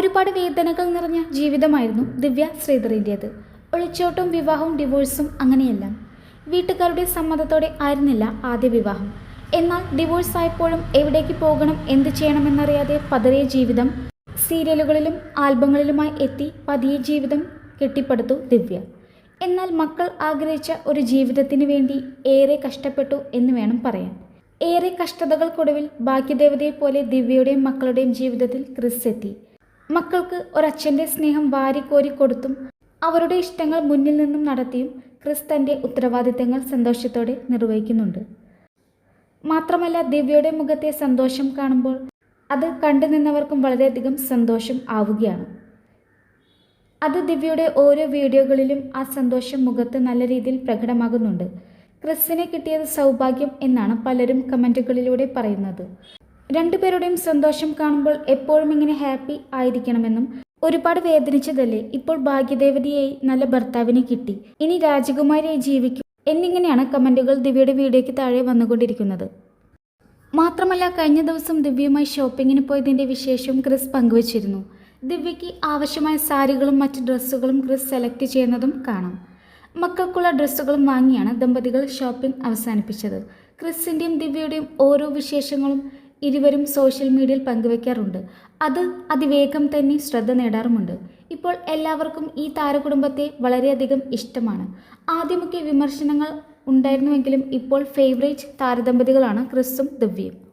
ഒരുപാട് വേദനകൾ നിറഞ്ഞ ജീവിതമായിരുന്നു ദിവ്യ ശ്രീധറിന്റേത്. ഒളിച്ചോട്ടും വിവാഹവും ഡിവോഴ്സും അങ്ങനെയെല്ലാം. വീട്ടുകാരുടെ സമ്മതത്തോടെ ആയിരുന്നില്ല ആദ്യ വിവാഹം. എന്നാൽ ഡിവോഴ്സ് ആയപ്പോഴും എവിടേക്ക് പോകണം എന്ത് ചെയ്യണമെന്നറിയാതെ പതറിയ ജീവിതം സീരിയലുകളിലും ആൽബങ്ങളിലുമായി എത്തി പതിയെ ജീവിതം കെട്ടിപ്പടുത്തു ദിവ്യ. എന്നാൽ മക്കൾ ആഗ്രഹിച്ച ഒരു ജീവിതത്തിന് വേണ്ടി ഏറെ കഷ്ടപ്പെട്ടു എന്ന് വേണം പറയാൻ. ഏറെ കഷ്ടതകൾക്കൊടുവിൽ ഭാഗ്യദേവതയെ പോലെ ദിവ്യയുടെയും മക്കളുടെയും ജീവിതത്തിൽ ക്രിസ് എത്തി. മക്കൾക്ക് ഒരച്ഛന്റെ സ്നേഹം വാരിക്കോരി കൊടുത്തും അവരുടെ ഇഷ്ടങ്ങൾ മുന്നിൽ നിന്നും നടത്തിയും ക്രിസ് തന്റെ ഉത്തരവാദിത്തങ്ങൾ സന്തോഷത്തോടെ നിർവഹിക്കുന്നുണ്ട്. മാത്രമല്ല ദിവ്യയുടെ മുഖത്തെ സന്തോഷം കാണുമ്പോൾ അത് കണ്ടു നിന്നവർക്കും വളരെയധികം സന്തോഷം ആവുകയാണ്. അത് ദിവ്യയുടെ ഓരോ വീഡിയോകളിലും ആ സന്തോഷം മുഖത്ത് നല്ല രീതിയിൽ പ്രകടമാകുന്നുണ്ട്. ക്രിസ്സിനെ കിട്ടിയത് സൗഭാഗ്യം എന്നാണ് പലരും കമന്റുകളിലൂടെ പറയുന്നത്. രണ്ടുപേരുടെയും സന്തോഷം കാണുമ്പോൾ എപ്പോഴും ഇങ്ങനെ ഹാപ്പി ആയിരിക്കണമെന്നും ഒരുപാട് വേദനിച്ചതല്ലേ ഇപ്പോൾ ഭാഗ്യദേവതയായി നല്ല ഭർത്താവിനെ കിട്ടി. ഇനി രാജകുമാരിയായി ജീവിക്കും എന്നിങ്ങനെയാണ് കമന്റുകൾ ദിവ്യയുടെ വീഡിയോയ്ക്ക് താഴെ വന്നുകൊണ്ടിരിക്കുന്നത്. മാത്രമല്ല കഴിഞ്ഞ ദിവസം ദിവ്യയുമായി ഷോപ്പിങ്ങിന് പോയതിന്റെ വിശേഷവും ക്രിസ് പങ്കുവച്ചിരുന്നു. ദിവ്യയ്ക്ക് ആവശ്യമായ സാരികളും മറ്റ് ഡ്രസ്സുകളും ക്രിസ് സെലക്ട് ചെയ്യുന്നതും കാണാം. മക്കൾക്കുള്ള ഡ്രസ്സുകളും വാങ്ങിയാണ് ദമ്പതികൾ ഷോപ്പിംഗ് അവസാനിപ്പിച്ചത്. ക്രിസിന്റെയും ദിവ്യയുടെയും ഓരോ വിശേഷങ്ങളും ഇരുവരും സോഷ്യൽ മീഡിയയിൽ പങ്കുവയ്ക്കാറുണ്ട് അത് അതിവേഗം തന്നെ ശ്രദ്ധ നേടാറുമുണ്ട്. ഇപ്പോൾ എല്ലാവർക്കും ഈ താരകുടുംബത്തെ വളരെയധികം ഇഷ്ടമാണ്. ആദ്യമൊക്കെ വിമർശനങ്ങൾ ഉണ്ടായിരുന്നുവെങ്കിലും ഇപ്പോൾ ഫേവറേറ്റ് താരദമ്പതികളാണ് ക്രിസും ദിവ്യയും.